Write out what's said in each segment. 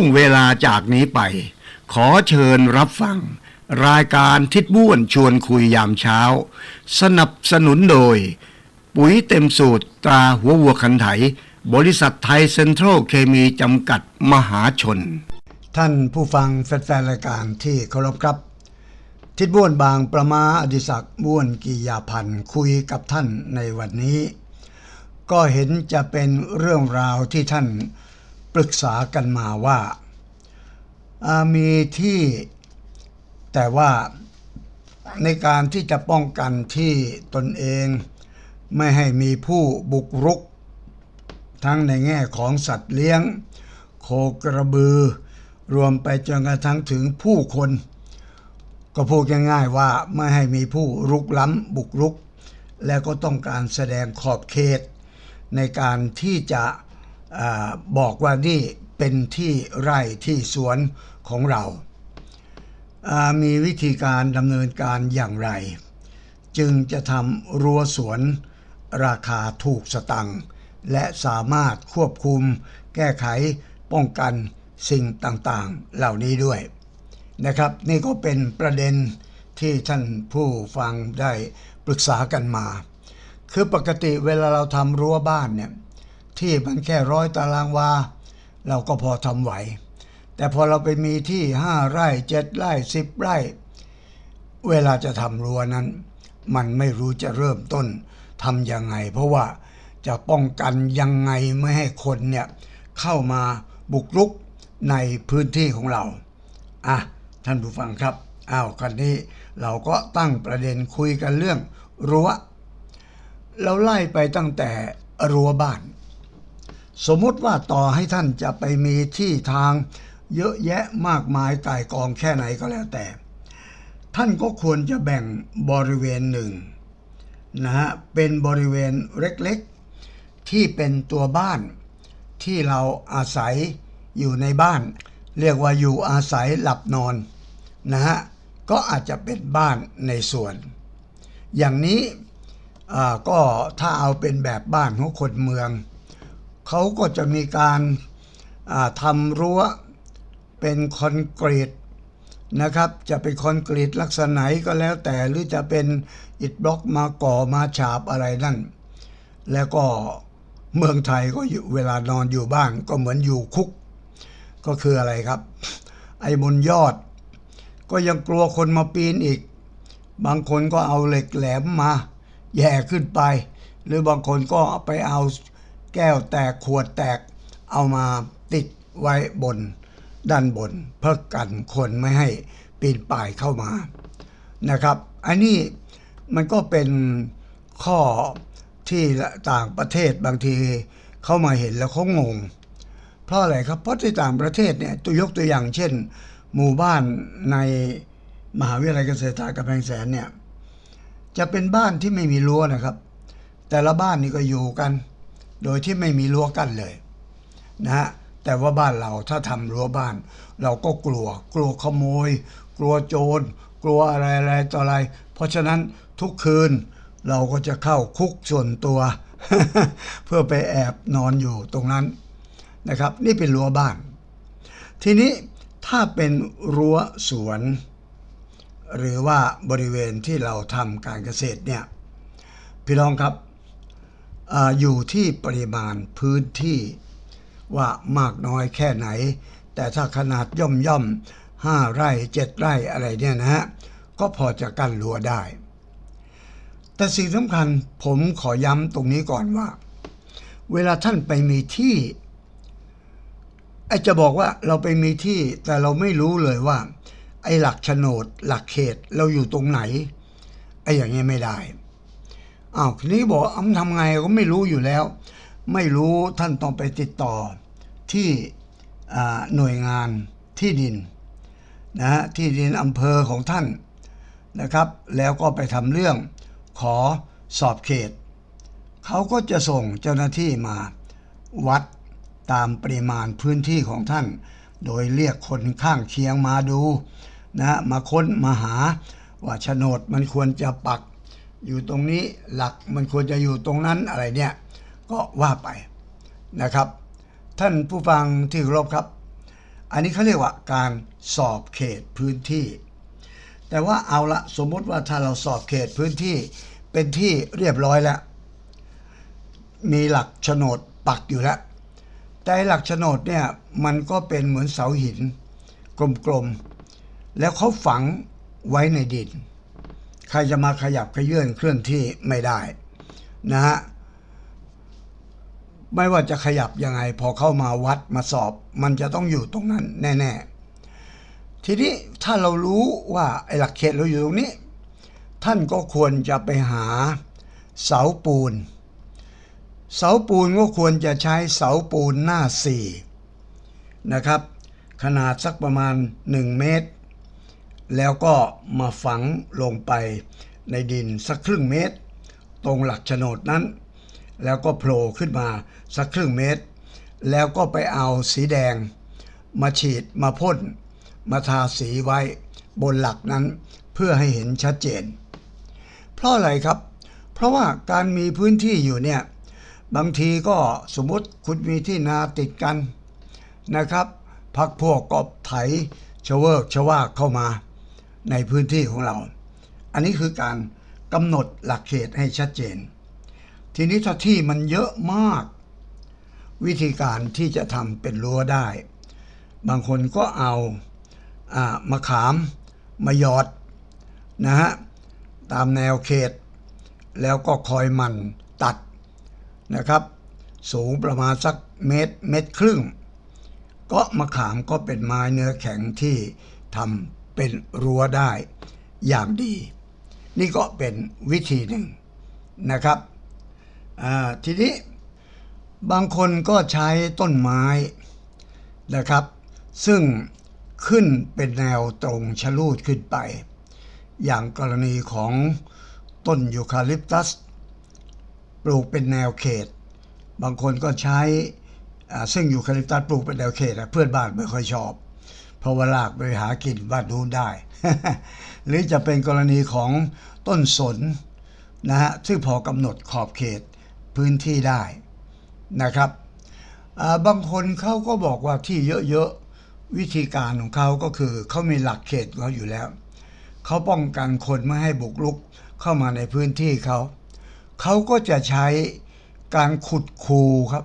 วงเวลาจากนี้ไป ขอเชิญรับฟัง รายการทิดบ้วนชวนคุยยามเช้า สนับสนุนโดย ปุ๋ยเต็มสูตรตราหัววัวคันไถ บริษัทไทยเซ็นทรัลเคมีจำกัดมหาชน ท่านผู้ฟังแฟนๆรายการที่เคารพครับ ทิดบ้วนบางประมาอดิศักดิ์บ้วนกิยาพันธ์คุยกับท่านในวันนี้ ก็เห็นจะเป็นเรื่องราวที่ท่าน ปรึกษากันมาว่าามีที่แต่ว่าในการที่จะป้องกันที่ตนเอง ไม่ให้มีผู้บุกรุก ทั้งในแง่ของสัตว์เลี้ยง โคกระบือ รวมไปจนกระทั่งถึงผู้คน ก็พูดง่ายๆว่าไม่ให้มีผู้รุกล้ำบุกรุก แล้วก็ต้องการแสดงขอบเขต ในการที่จะ อบอกว่านี่เป็นที่ไร่ที่สวนของเราามีวิธีการดำเนินการอย่างไร จึงจะทำรั้วสวนราคาถูกสตังค์และสามารถควบคุมแก้ไขป้องกันสิ่งต่างๆเหล่านี้ด้วยนะครับ นี่ก็เป็นประเด็นที่ท่านผู้ฟังได้ปรึกษากันมา คือปกติเวลาเราทำรั้วบ้านเนี่ย ที่มันแค่ร้อยตารางวา เราก็พอทำไหว แต่พอเราไปมีที่ห้าไร่เจ็ดไร่สิบไร่ เวลาจะทำรั้วนั้น มันไม่รู้จะเริ่มต้นทำยังไง เพราะว่าจะป้องกันยังไงไม่ให้คนเนี่ยเข้ามาบุกรุกในพื้นที่ของเรา อะ ท่านผู้ฟังครับ อ้าวกันนี้เราก็ตั้งประเด็นคุยกันเรื่องรั้ว เราไล่ไปตั้งแต่รั้วบ้าน สมมติว่าต่อให้ท่านจะไปมีที่ทางเยอะแยะมากมายก่ายกองแค่ไหนก็แล้วแต่ ท่านก็ควรจะแบ่งบริเวณหนึ่งนะฮะเป็นบริเวณเล็กๆ ที่เป็นตัวบ้านที่เราอาศัยอยู่ในบ้าน เรียกว่าอยู่อาศัยหลับนอนนะฮะก็อาจจะเป็นบ้านในส่วน อย่างนี้อ่าก็ถ้าเอาเป็นแบบบ้านของคนเมือง เขาก็จะมีการอ่าทำรั้วเป็นคอนกรีตนะครับจะเป็นคอนกรีตลักษณะไหนก็แล้วแต่หรือจะเป็นอิฐบล็อกมาก่อมาฉาบอะไรนั่น แล้วก็เมืองไทยก็อยู่เวลานอนอยู่บ้านก็เหมือนอยู่คุก ก็คืออะไรครับ ไอ้บนยอด ก็ยังกลัวคนมาปีนอีก บางคนก็เอาเหล็กแหลมมา แย่ขึ้นไป หรือบางคนก็ไปเอา แก้วแตกขวดแตกเอามาติดไว้บน ด้านบน เพื่อกันคนไม่ให้ปีนป่ายเข้ามานะครับ อันนี้มันก็เป็นข้อที่ต่างประเทศบางทีเข้ามาเห็นแล้วเขางง เพราะอะไรครับเพราะที่ต่างประเทศเนี่ยตัวยกตัวอย่างเช่น หมู่บ้านในมหาวิทยาลัยเกษตรศาสตร์กำแพงแสนเนี่ยจะเป็นบ้านที่ไม่มีรั้วนะครับ แต่ละบ้านนี่ก็อยู่กัน โดยที่ไม่มีรั้วกั้นเลยนะฮะแต่ว่าบ้านเราถ้าทำรั้วบ้าน เราก็กลัว กลัวขโมย กลัวโจร กลัวอะไรอะไรต่ออะไร เพราะฉะนั้นทุกคืนเราก็จะเข้าคุกส่วนตัว เพื่อไปแอบนอนอยู่ตรงนั้นนะครับ นี่เป็นรั้วบ้าน ทีนี้ถ้าเป็นรั้วสวน หรือว่าบริเวณที่เราทำการเกษตรเนี่ยพี่น้องครับ อยู่ที่ปริมาณพื้นที่ว่ามากน้อยแค่ไหน แต่ถ้าขนาดย่อมย่อมๆห้าไร่เจ็ดไร่อะไรเนี่ยนะฮะ ก็พอจะกั้นรั้วได้ แต่สิ่งสำคัญผมขอย้ำตรงนี้ก่อนว่า เวลาท่านไปมีที่ไอจะบอกว่าเราไปมีที่แต่เราไม่รู้เลยว่า ไอหลักโฉนด หลักเขตเราอยู่ตรงไหนไออย่างเงี้ยไม่ได้ อ้าวทีนี้บอกอ้ำทำไงก็ไม่รู้อยู่แล้ว ไม่รู้ท่านต้องไปติดต่อที่หน่วยงานที่ดินนะฮะที่ดินอำเภอของท่านนะครับ แล้วก็ไปทำเรื่องขอสอบเขต เขาก็จะส่งเจ้าหน้าที่มาวัดตามปริมาณพื้นที่ของท่าน โดยเรียกคนข้างเคียงมาดูนะมาค้นมาหาว่าโฉนดมันควรจะปัก อยู่ตรงนี้หลักมันควรจะอยู่ตรงนั้นอะไรเนี่ยก็ว่าไปนะครับ ท่านผู้ฟังที่เคารพครับ อันนี้เขาเรียกว่าการสอบเขตพื้นที่ แต่ว่าเอาละสมมติว่าถ้าเราสอบเขตพื้นที่เป็นที่เรียบร้อยแล้ว มีหลักโฉนดปักอยู่แล้ว แต่หลักโฉนดเนี่ยมันก็เป็นเหมือนเสาหินกลมๆแล้วเขาฝังไว้ในดิน ใครจะมาขยับขยื่นเคลื่อนที่ไม่ได้นะฮะไม่ว่าจะขยับยังไง พอเข้ามาวัดมาสอบ มันจะต้องอยู่ตรงนั้นแน่ ๆ ทีนี้ถ้าเรารู้ว่าไอ้หลักเขตเราอยู่ตรงนี้ ท่านก็ควรจะไปหาเสาปูน เสาปูนก็ควรจะใช้เสาปูนหน้าสี่นะครับ ขนาดสักประมาณ 1 เมตร แล้วก็มาฝังลงไปในดินสักครึ่งเมตร ตรงหลักโฉนดนั้น แล้วก็โผล่ขึ้นมาสักครึ่งเมตร แล้วก็ไปเอาสีแดง มาฉีดมาพ่น มาทาสีไว้บนหลักนั้นเพื่อให้เห็นชัดเจน เพราะอะไรครับ เพราะว่าการมีพื้นที่อยู่เนี่ยบางทีก็สมมติคุณมีที่นาติดกันนะครับพักพวกก็ไถชเวิกชะวาเข้ามา ในพื้นที่ของเรา อันนี้คือการกำหนดหลักเขตให้ชัดเจน ทีนี้ถ้าที่มันเยอะมาก วิธีการที่จะทำเป็นรั้วได้ บางคนก็เอาอามะขามมาหยอดนะฮะตามแนวเขต แล้วก็คอยมันตัดนะครับ สูงประมาณสักเมตรเมตรครึ่ง ก็มะขามก็เป็นไม้เนื้อแข็งที่ทำ เป็นรั้วได้อย่างดี นี่ก็เป็นวิธีหนึ่งนะครับทีนี้บางคนก็ใช้ต้นไม้นะครับ ซึ่งขึ้นเป็นแนวตรงชะลูดขึ้นไป อย่างกรณีของต้นยูคาลิปตัส ปลูกเป็นแนวเขต บางคนก็ใช้ซึ่งยูคาลิปตัสปลูกเป็นแนวเขตอะเพื่อนบ้านไม่ค่อยชอบ เพราะว่าลากไปหากินบ้านนู้นได้ หรือจะเป็นกรณีของต้นสนนะฮะซึ่งพอกำหนดขอบเขตพื้นที่ได้นะครับบางคนเขาก็บอกว่าที่เยอะๆวิธีการของเขาก็คือเขามีหลักเขตเขาอยู่แล้วเขาป้องกันคนไม่ให้บุกรุกเข้ามาในพื้นที่เขาเขาก็จะใช้การขุดคูครับ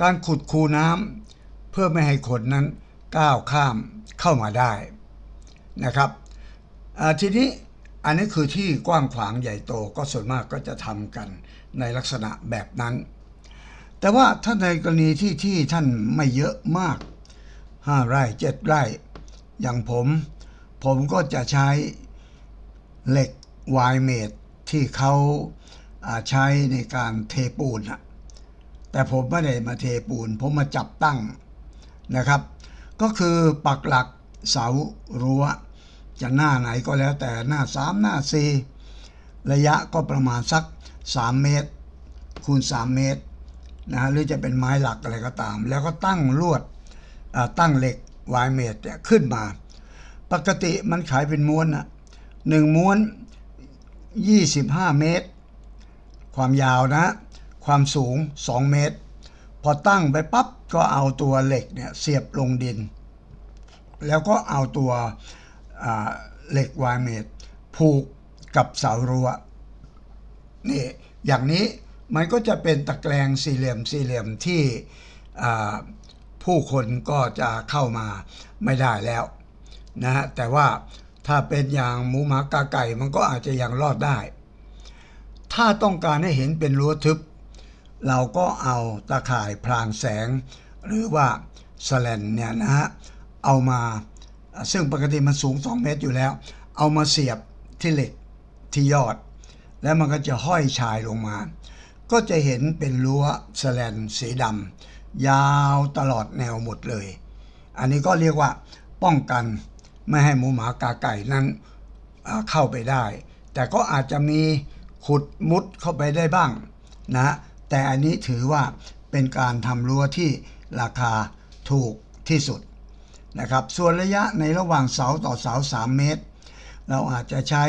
การขุดคูน้ำเพื่อไม่ให้คนนั้น ก้าวข้ามเข้ามาได้นะครับทีนี้อันนี้คือที่กว้างขวางใหญ่โตก็ส่วนมากก็จะทำกันในลักษณะแบบนั้น แต่ว่าถ้าในกรณีที่ที่ท่านไม่เยอะมาก 5 ไร่ 7 ไร่ อย่างผม ผมก็จะใช้เหล็กวายเมดที่เขาาใช้ในการเทปูนแต่ผมไม่ได้มาเทปูน ผมมาจับตั้งนะครับ ก็คือปักหลักเสารั้ว จะหน้าไหนก็แล้วแต่หน้า 3 หน้า 4 ระยะก็ประมาณสัก 3 เมตร คูณ 3 เมตรนะฮะหรือจะเป็นไม้หลักอะไรก็ตาม แล้วก็ตั้งลวดตั้งเหล็กวายเมตรเนี่ยขึ้นมา ปกติมันขายเป็นม้วนอะหนึ่งม้วน 25 เมตร ความยาวนะ ความสูง 2 เมตร พอตั้งไปปั๊บก็เอาตัวเหล็กเนี่ยเสียบลงดิน แล้วก็เอาตัวเหล็กวายเมตผูกกับเสารั้วนี่อย่างนี้มันก็จะเป็นตะแกรงสี่เหลี่ยมสี่เหลี่ยมที่ผู้คนก็จะเข้ามาไม่ได้แล้วนะฮะแต่ว่าถ้าเป็นอย่างหมูหมากาไก่มันก็อาจจะยังรอดได้ ถ้าต้องการให้เห็นเป็นรั้วทึบ เราก็เอาตาข่ายพรางแสง หรือว่าสแลนเนี่ยนะฮะเอามาซึ่งปกติมันสูง 2 เมตรอยู่แล้ว เอามาเสียบที่เหล็กที่ยอด แล้วมันก็จะห้อยชายลงมา ก็จะเห็นเป็นรั้วสแลนสีดำยาวตลอดแนวหมดเลย อันนี้ก็เรียกว่าป้องกันไม่ให้หมูหมากาไก่นั้นเอ่อเข้าไปได้ แต่ก็อาจจะมีขุดมุดเข้าไปได้บ้างนะ แต่อันนี้ถือว่าเป็นการทำรั้วที่ราคาถูกที่สุดนะครับ ส่วนระยะในระหว่างเสาต่อเสา 3 เมตร เราอาจจะใช้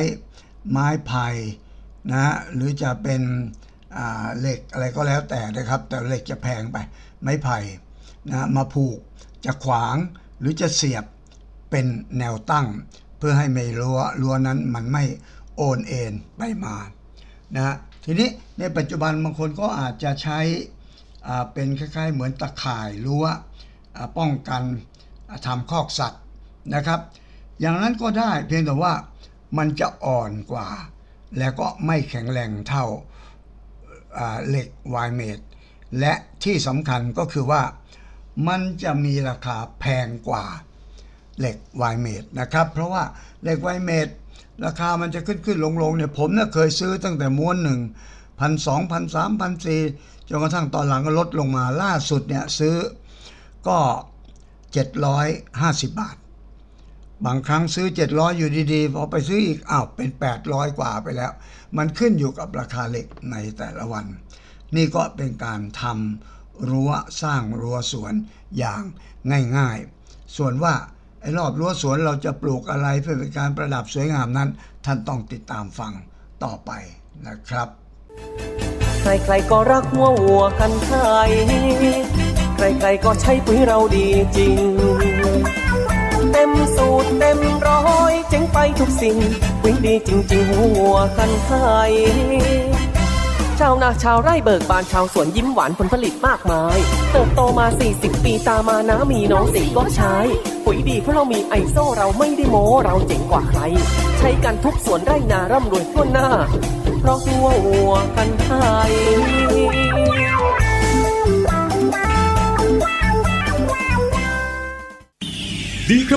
ไม้ไผ่นะหรือจะเป็นเหล็กอะไรก็แล้วแต่นะครับ แต่เหล็กจะแพงไป ไม้ไผ่นะมาผูกจะขวางหรือจะเสียบเป็นแนวตั้ง เพื่อให้ไม่รั้วรั้วนั้นมันไม่โอนเอ็นไปมานะ ทีนี้ในปัจจุบันบางคนก็อาจจะใช้เป็นคล้ายๆ เหมือนตะข่ายรั้วป้องกันทำคอกสัตว์นะครับ อย่างนั้นก็ได้เพียงแต่ว่ามันจะอ่อนกว่า แล้วก็ไม่แข็งแรงเท่าอ่าเหล็กไวเมดและที่สำคัญก็คือว่ามันจะมีราคาแพงกว่า เหล็กไวเมดนะครับ เพราะว่าเหล็กไวเมดราคามันจะขึ้นขึ้นลงลงเนี่ยผมเนี่ยเคยซื้อตั้งแต่ม้วนหนึ่งพันสองพันสามพันสี่จนกระทั่งตอนหลังก็ลดลงมาล่าสุดเนี่ยซื้อก็ 750 บาท บางครั้งซื้อ 700 อยู่ดีๆ พอไปซื้ออีกอ้าวเป็น 800 กว่าไปแล้ว มันขึ้นอยู่กับราคาเหล็กในแต่ละวัน นี่ก็เป็นการทำรั้วสร้างรั้วสวนอย่างง่ายๆ ส่วนว่า ไอ้รอบรั้วสวนเราจะปลูกอะไรเพื่อเป็นการประดับสวยงามนั้น ท่านต้องติดตามฟังต่อไปนะครับ ใครๆก็รักหัววัวกันไทยใครๆก็ใช้ปุ๋ยเราดีจริง เต็มสูตรเต็มร้อยเจ๋งไปทุกสิ่งปุ๋ยดีจริงๆหัววัวกันไทย ชาวนาชาวไร่เบิกบานชาวสวนยิ้มหวานผลผลิตมากมาย เติบโตมา 40 ปีตามานะมีน้องสิก็ใช้ ปุ๋ยดีเพราะเรามีไอโซเราไม่ได้โม้เราเจ๋งกว่าใคร ใช้กันทุกสวนไร่นาร่ำรวยทั่วหน้า เพราะหัววัวกันไทยดีครับ